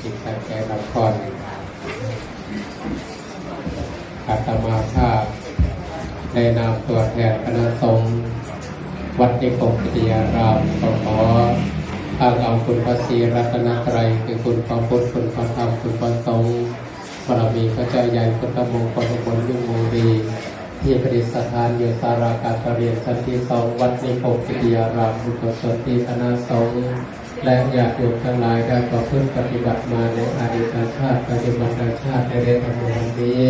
จิตตั้งใจรับพรอาตมาภาพในนามตัวแทนคณะสงฆ์วัดนิคมพิทยารามขอขออ้างเอาคุณพระศรีรัตนตรัยคือคุณพระพุทธคุณพระธรรมคุณพระสงฆ์บารมีพระเจ้าใหญ่พุทธมงคลอุบลยุ่งมูรีที่ประดิษฐานอยู่สาราการประเรียนชั้นที่สองวัดนิคมพิทยารามบุตรชนที่คณะสงฆ์ และญาติโยมทั้งหลายได้ประพฤติปฏิบัติมาในอดีตชาติปัจจุบันชาติในเรื่องธรรมวันนี้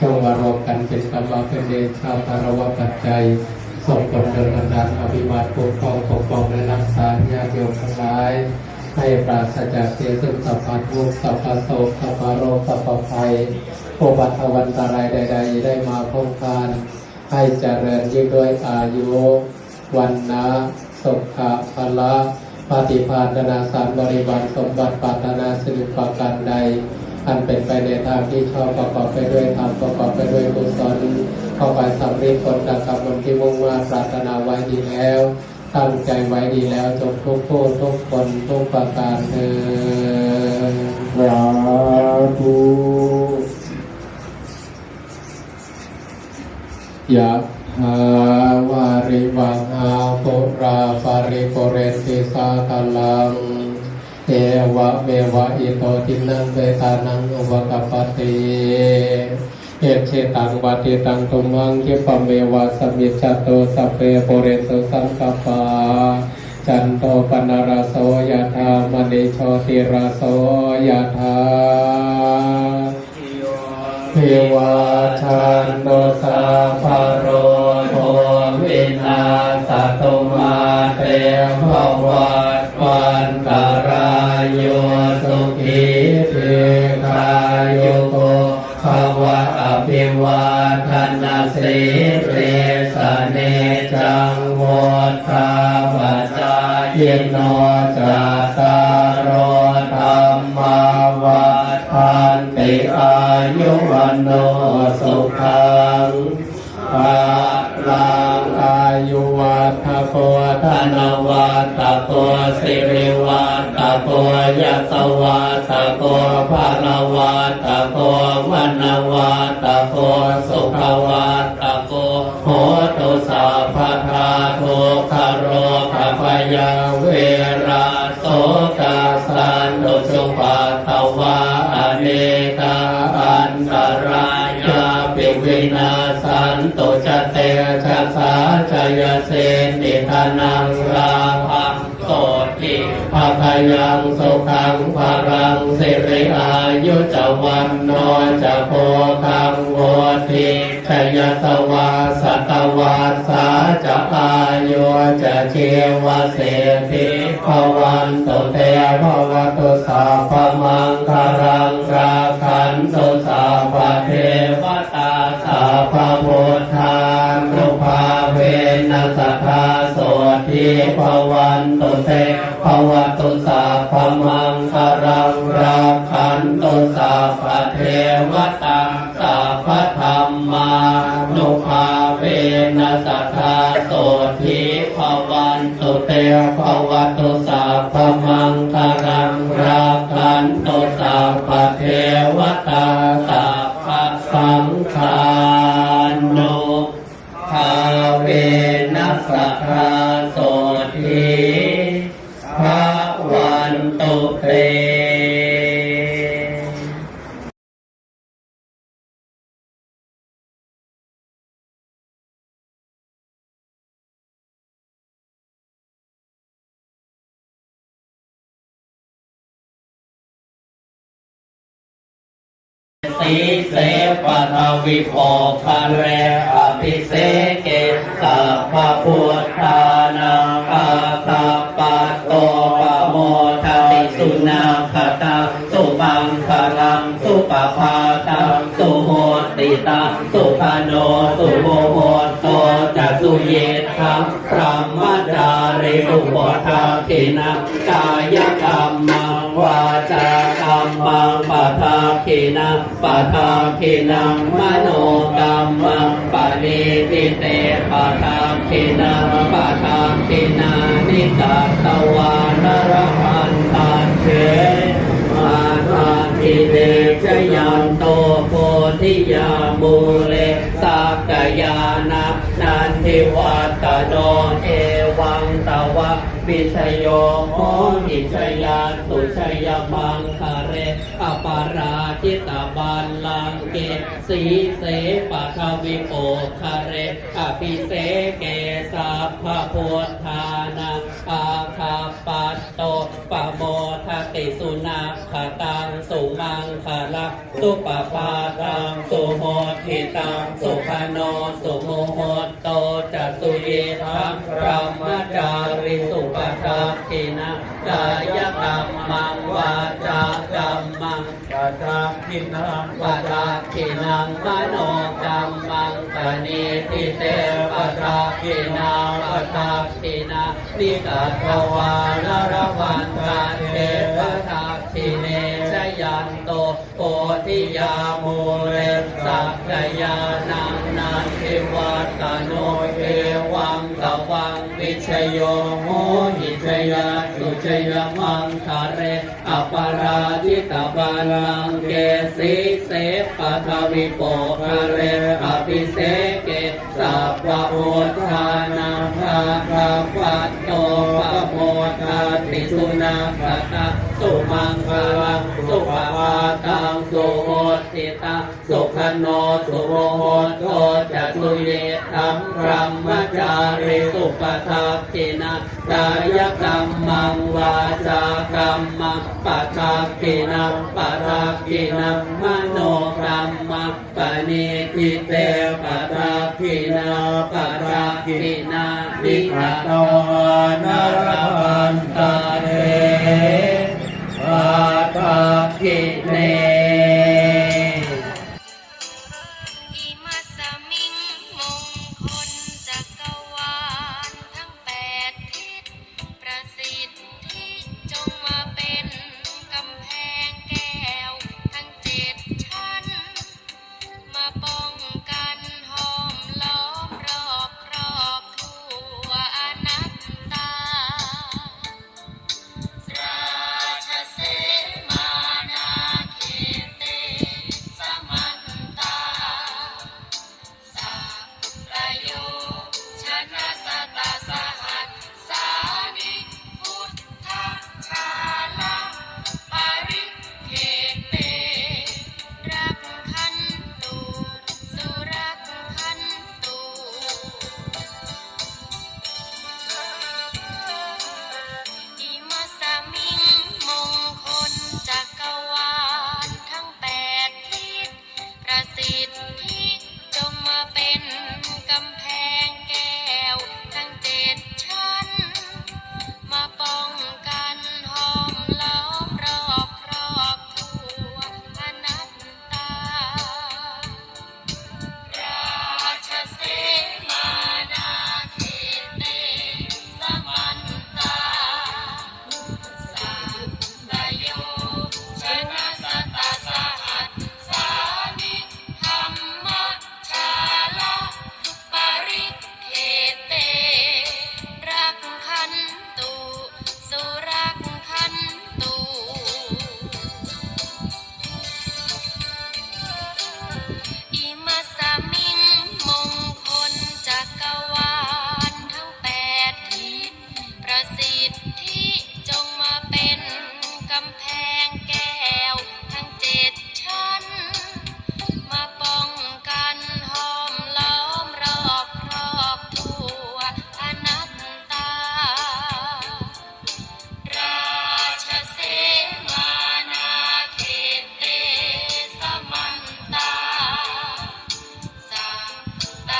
จงวารวมกันเป็นกำลังเป็นเดชชาวคารวะปัจจัยส่งผลเดินบันดาลอภิบาลปกครองปกป้องและรักษาญาติโยมทั้งหลาย ให้ปราศจากเสียซึ่งสัพพะทุกสัพพะโศกสัพพะโรคสัพพะภัยโอบัตวันตรายใด ๆ ได้มาพ้องการให้เจริญยิ่งด้วยอายุวันนะสุขะพละ ปฏิภาณนาสารบริบาลสมบัติปรารถนาสิริประการใด อันเป็นไปในทางที่ชอบประกอบไปด้วยธรรมประกอบไปด้วยกุศลเข้าไปสำเร็จผลดังกับมันที่มุ่งว่าปรารถนาไว้ดีแล้วตั้งใจไว้ดีแล้วจงทุกผู้ทุกคนทุกประการเถิดสาธุยะหาวาริวังอาปุราปาริปุเรติ วะเมวะอิโตทินังเวตานังอุปกปปติเอเชตังวัติตังตุมังคิปเมวะสมมิจโตสัพเพปุเรนตุสังกปาจันโตปนารโสยธามณิโชติราโสยธาเทวาชันโนสาภโรโทวินาสตุมาเตภวัตวันตารา โยสุขีเทคายุโกภวะอภิวาทนาสิเรสเนจังโวทาวาจายโนจัตตารโอธรรมาวัฏทันติอายุวันโนสุขังภาลังอายุวัฏโพธนวัตโพสิริวัต โพยะสวัตโพภาลวัตโพวันวัตโพสุขวัตโพโหตุสัพพทาโทุกขโรคพยาเวราโสกาสันตุสุปัตวาอเนกาอันตรายาปิวินาสันตุจเตชะสาชยเสนิทานัง ภาพยังสุขังภารังสิริอายุจวันโนจะโพคังโวทิชยสวาสตวาสาจะอายุจะเชวเสติภวันตุเตภวตุสาพมังคารังราคันตุสาพเทวตาสาพพุทธานุภาเวนัสทธาโสทิภว เตภวตุสัพมังคารังราคันตุสาพเทวตา สีเสปทวิโภคะเรอภิเสเกสัพพุทธานังอาตาปะโตปะโมทติสุนาคตังสุปังคลังสุปภาตังสุโหติตังสุขโนสุโมโหโตจัสุเยทังพรหมจาริสุปทาทินังกายกรรม ปะทาเคนะปะทาเคนะมโนกรรมปะเนติเตปะทาเคนะปะทาเคนานิตาตวานรพันตาเชมาทาทิเดชยันโตโพธิยาโมเลสักยานานันทิวัตโนเอวังตวะปิชโยโหอิชยาสุชยามังคาเร ปาราทิตาบาลังเกสีเสปะทวิโปคาเรอภิเสเกสัพพะพุทธา สุปปาตังสุโหติตังสุขโนสุโมโหโตจัสุเยทังพระมจาริสุปทัพทินะกายกรรมังวาจากรรมังปะทาทินังปะทาทินังมโนกรรมังปณิทิเตปะทาทินาปะทาทินานิกัตวานรวันตาเทปะทาทิน โตโพธิยามูเลสักกยานังนันทิวัตโนเอวังตวังวิชโยโหหิชยาสุชยมังคาเรอปาราจิตบาลังเกสีเสปะทวิโปคาเรอภิเสเกสัพพะพุทานาภาคาปัตโตปะโมทาติสุนาคตา สุมังคลังสุภวาตังสุโหติตาสุขโนสุโมโหโตจัตุเยธัมพรัมจาริสุปทัพทินะกายกรรมังวาจากรรมังปะทัพทินะปะทัพทินะมโนกรรมังปณิทิเตปะทัพทินะปะทัพทินะนิอัอัตตตวานรพันตัง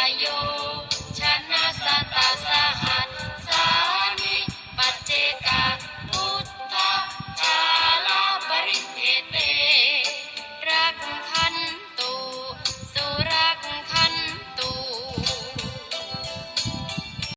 tayo.